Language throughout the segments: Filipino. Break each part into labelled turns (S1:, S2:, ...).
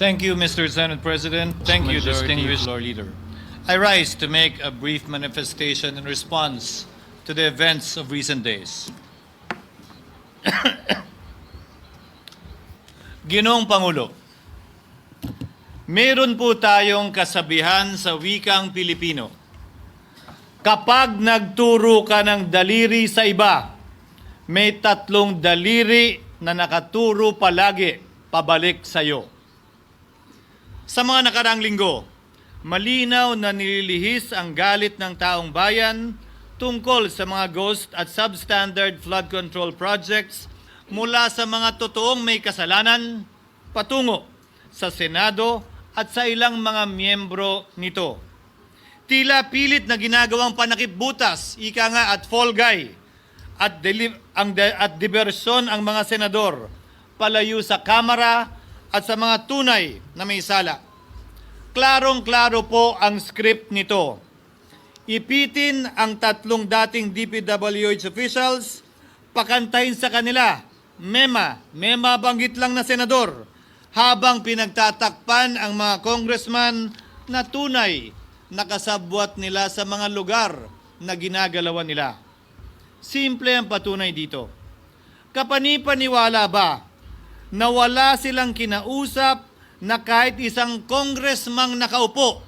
S1: Thank you, Mr. Senate President. Thank you, distinguished floor leader. I rise to make a brief manifestation in response to the events of recent days. Ginoong Pangulo, meron po tayong kasabihan sa wikang Pilipino. Kapag nagturo ka ng daliri sa iba, may tatlong daliri na nakaturo palagi pabalik sa iyo. Sa mga nakaraang linggo, malinaw na nililihis ang galit ng taong bayan tungkol sa mga ghost at substandard flood control projects mula sa mga totoong may kasalanan patungo sa Senado at sa ilang mga miyembro nito. Tila pilit na ginagawang panakip butas, ika nga at fall guy, at, deli- ang de- at diversyon ang mga senador palayo sa Kamara at sa mga tunay na may sala. Klarong-klaro po ang script nito. Ipitin ang tatlong dating DPWH officials, pakantahin sa kanila, mema, mema banggit lang na senador, habang pinagtatakpan ang mga congressman na tunay nakasabwat nila sa mga lugar na ginagalawan nila. Simple ang patunay dito. Kapanipaniwala ba na wala silang kinausap na kahit isang congressman nakaupo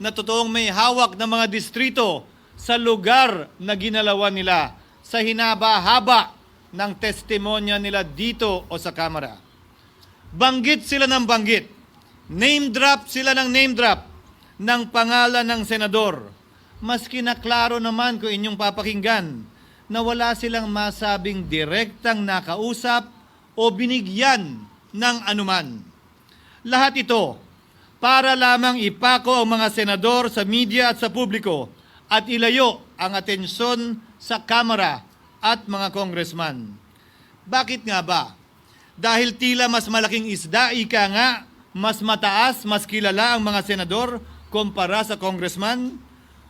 S1: na totoong may hawak ng mga distrito sa lugar na ginalawan nila sa hinaba-haba ng testimonya nila dito o sa Kamara. Banggit sila ng banggit. Name drop sila ng name drop ng pangalan ng senador. Maski na klaro naman kung inyong papakinggan na wala silang masabing direktang nakausap o binigyan ng anuman. Lahat ito para lamang ipako ang mga senador sa media at sa publiko at ilayo ang atensyon sa Kamara at mga congressman. Bakit nga ba? Dahil tila mas malaking isda, ika nga, mas mataas, mas kilala ang mga senador kumpara sa congressman?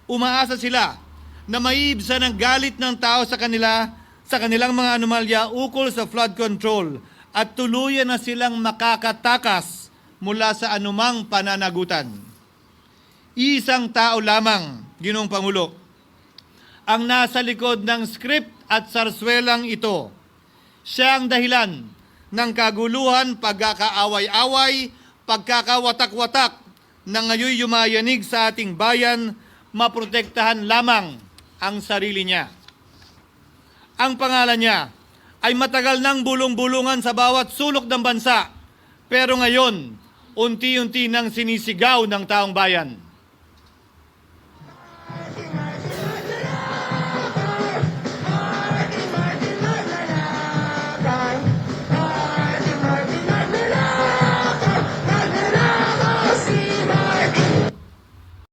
S1: Umaasa sila na maiibsa ng galit ng tao sa kanila sa kanilang mga anomalya ukol sa flood control at tuluyan na silang makakatakas mula sa anumang pananagutan. Isang tao lamang, Ginong Pangulo, ang nasa likod ng script at sarswelang ito. Siya ang dahilan ng kaguluhan, pagkakaaway-away, pagkakawatak-watak na ngayon yumayanig sa ating bayan, maprotektahan lamang ang sarili niya. Ang pangalan niya ay matagal nang bulong-bulungan sa bawat sulok ng bansa, pero ngayon, unti-unti nang sinisigaw ng taong bayan.